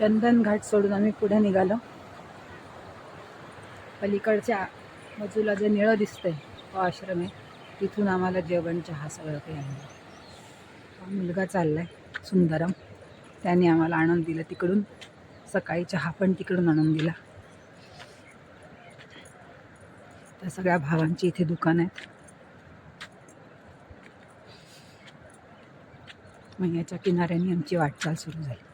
चंदन घाट सोडून आम्ही पुढे निघालो. पलीकडच्या बाजूला जे निळं दिसतंय तो आश्रम आहे. तिथून आम्हाला जेवण चहा सगळं काही आणलं हा मुलगा चाललाय सुंदरम. त्याने आम्हाला आणून दिलं तिकडून. सकाळी चहा पण तिकडून आणून दिला. त्या सगळ्या भावांची इथे दुकान आहेत. महिन्याच्या किनाऱ्याने आमची वाटचाल सुरू झाली.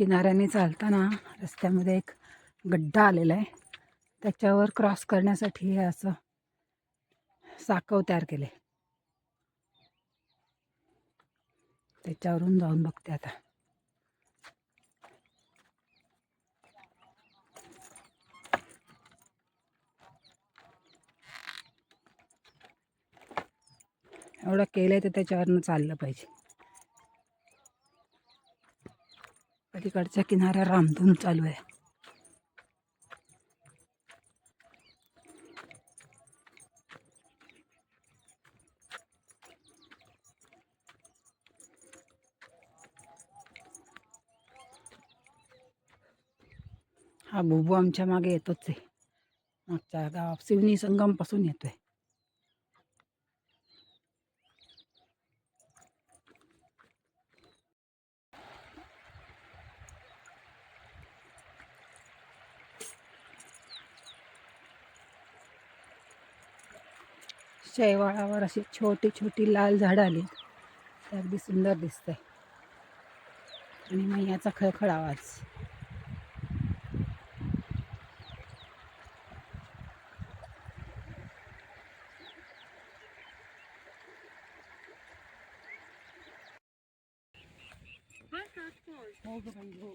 किनाऱ्याने चालताना रस्त्यामध्ये एक गड्डा आलेला आहे. त्याच्यावर क्रॉस करण्यासाठी हे असं साकव तयार केले. त्याच्यावरून जाऊन बघते आता. एवढं केलं आहे तर त्याच्यावरनं चाललं पाहिजे. पलीकडच्या किनाऱ्या रामधून चालू आहे. हा बुबू आमच्या मागे येतोच आहे. मागच्या गाव शिवनी संगमपासून येतोय. शैवाळावर अशी छोटी छोटी लाल झाडं आली. ते अगदी सुंदर दिसतंय. आणि मैयाचा खळखळ आवाज. हो.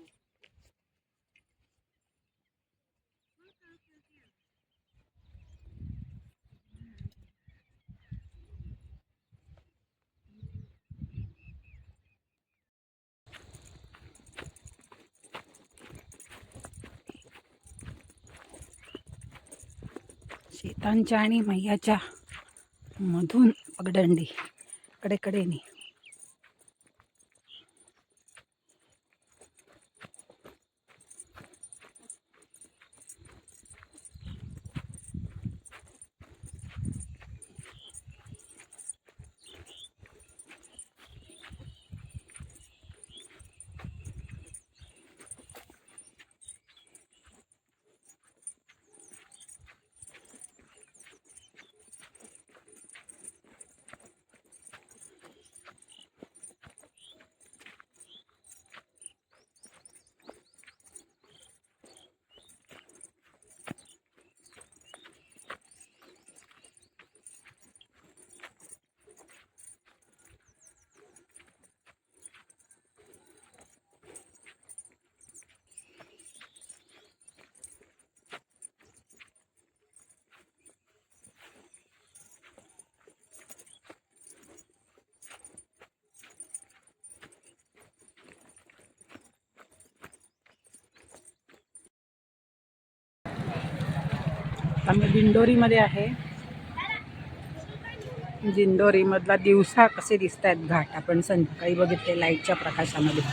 शेतांच्या आणि मैयाच्या मधून पगडंडी. कडेकडेने आम्ही दिंडोरीमध्ये आहे. दिंडोरीमधला दिवसा कसे दिसत आहेत घाट. आपण संध्याकाळी बघितले लाईटच्या प्रकाशामध्ये.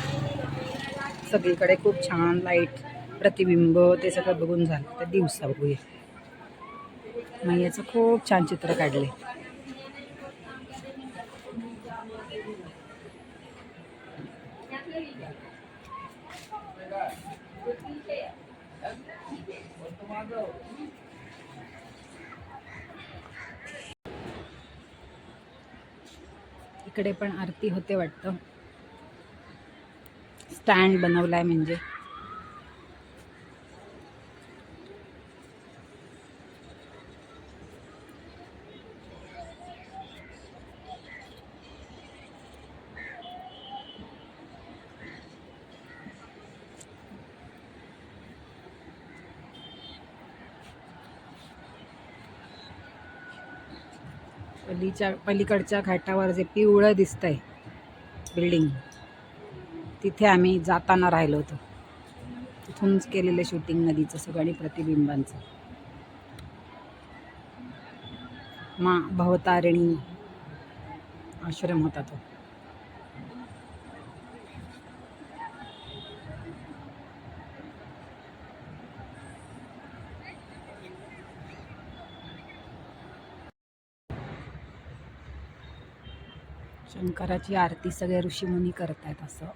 सगळीकडे खूप छान लाइट प्रतिबिंब ते सगळं बघून झालं. तर दिवसा बघूया. मैयाचं खूप छान चित्र काढले. इकडे पण आरती होते वाटतं. स्टँड बनवला आहे म्हणजे. पलीच्या पलीकडच्या घाटावर जे पिवळं दिसतंय बिल्डिंग तिथे आम्ही जाताना राहिलो होतो. तिथूनच केलेलं शूटिंग नदीचं सगळं आणि प्रतिबिंबांचं. मा भवतारिणी आश्रम होता तो. शंकराची आरती सगळे ऋषीमुनी करतायत असं.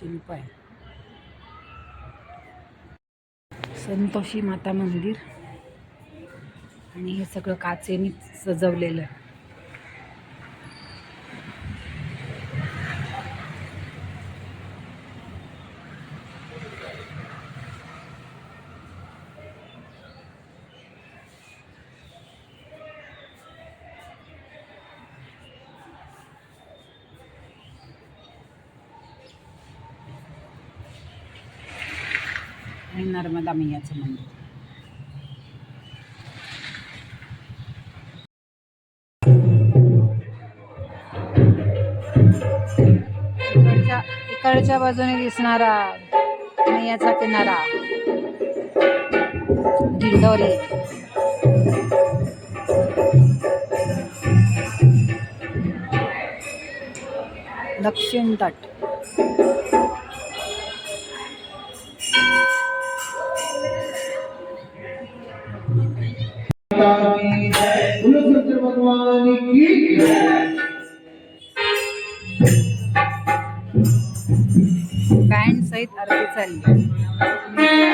शिल्प आहे. संतोषी माता मंदिर. आणि हे सगळं काचेने सजवलेलं आहे. आणि नर्मदा मैयाचं मंदिर. इकडच्या इकडच्या बाजूने दिसणारा मैयाचा किनारा. दिंडोरी दक्षिण तट माता की जय बोलो शंकर भगवान की जय बँड सहित आरती चालली.